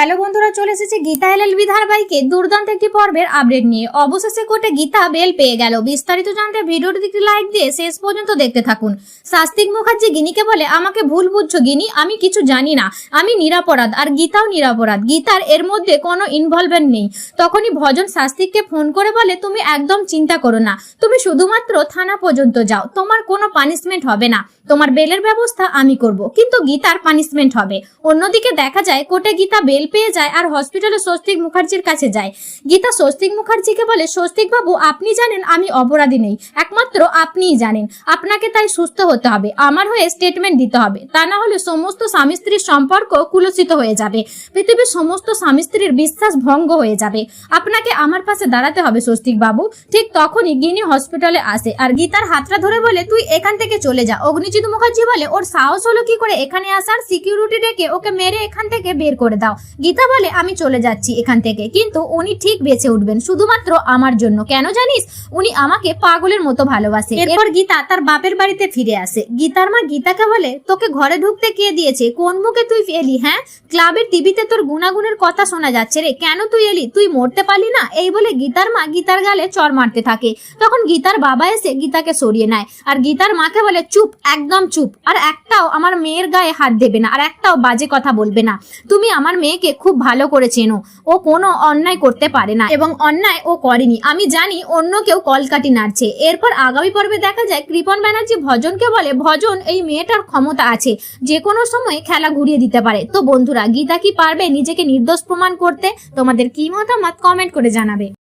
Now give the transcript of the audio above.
Hello বন্ধুরা, চলে এসেছে গীতা এলএলবি ধারাবাহিকে দুর্দান্ত একটি পর্বের আপডেট নিয়ে। অবশেষে কোর্টে গীতা বেল পেয়ে গেল। বিস্তারিত জানতে ভিডিওটি দিকে লাইক দিয়ে শেষ পর্যন্ত দেখতে থাকুন। শাস্তিক মুখার্জি গিনিকে বলে, আমাকে ভুল বুঝছ গিনি, আমি কিছু জানি না। আমি নিরাপরাধ, আর গীতাও নিরাপরাধ। গীতার এর মধ্যে কোনো ইনভলভমেন্ট নেই। তখনই ভজন শাস্তিককে ফোন করে বলে, তুমি একদম চিন্তা করো না। তুমি শুধুমাত্র থানা পর্যন্ত যাও। তোমার কোনো পানিশমেন্ট হবে না। তোমার বেলের ব্যবস্থা আমি করব। কিন্তু গীতার পানিশমেন্ট হবে। অন্যদিকে দেখা যায় কোর্টে গীতা বেল পেয়ে যায় আর হসপিটালে স্বস্তিক মুখার্জির কাছে যায়। গীতা স্বস্তিক মুখার্জিকে বলে, স্বস্তিক বাবু, আপনি জানেন আমি অপরাধী নেই। একমাত্র আপনিই জানেন। আপনাকে তাই সুস্থ হতে হবে। আমার হয়ে স্টেটমেন্ট দিতে হবে। তা না হলে সমস্ত স্বামী স্ত্রীর সম্পর্ক কুলসিত হয়ে যাবে। পৃথিবীর সমস্ত স্বামী স্ত্রীর বিশ্বাস ভঙ্গ হয়ে যাবে। আপনাকে আমার পাশে দাঁড়াতে হবে, স্বস্তিক বাবু। ঠিক তখনই গিনি হসপিটালে আসে আর গীতার হাতটা ধরে বলে, তুই এখান থেকে চলে যা। অগ্নিজিৎ মুখার্জি বলে, ওর সাহস হলো কি করে এখানে আসার? সিকিউরিটি ডেকে ওকে মেরে এখান থেকে বের করে দাও। গীতা বলে আমি চলে যাচ্ছি এখান থেকে। কিন্তু উনি ঠিক বেঁচে উঠবেন শুধুমাত্র আমার জন্য। কেন জানিস? উনি আমাকে পাগলের মতো ভালোবাসে। এরপর গীতা তার বাপের বাড়িতে ফিরে আসে। গীতার মা গীতাকে বলে তোকে ঘরে ঢুকতে কে দিয়েছে? কোন মুখে তুই এলি হ্যাঁ? ক্লাবের টিভিতে তোর গুনাগুনের কথা শোনা যাচ্ছে রে। কেন তুই এলি? তুই মরতে পারলি না? এই বলে গীতার মা গীতার গালে চর মারতে থাকে। তখন গীতার বাবা এসে গীতাকে সরিয়ে নেয় আর গীতার মাকে বলে চুপ একদম চুপ। আর একটাও আমার মেয়ের গায়ে হাত দেবে না। আর একটাও বাজে কথা বলবে না। তুমি আমার মেয়েকে খুব ভালো করে চেনো। ও কোনো অন্যায় করতে পারে না এবং অন্যায় ও করেনি। আমি জানি অন্য কেউ কলকাটি নাড়ছে। এরপর আগামী পর্বে দেখা যায় কৃপন ব্যানার্জি ভজনকে বলে, ভজন, এই মেয়েটার ক্ষমতা আছে। যে কোনো সময় খেলা ঘুরিয়ে দিতে পারে। তো বন্ধুরা, গীতা কি পারবে নিজেকে নির্দোষ প্রমাণ করতে? তোমাদের কি মতামত কমেন্ট করে জানাবে।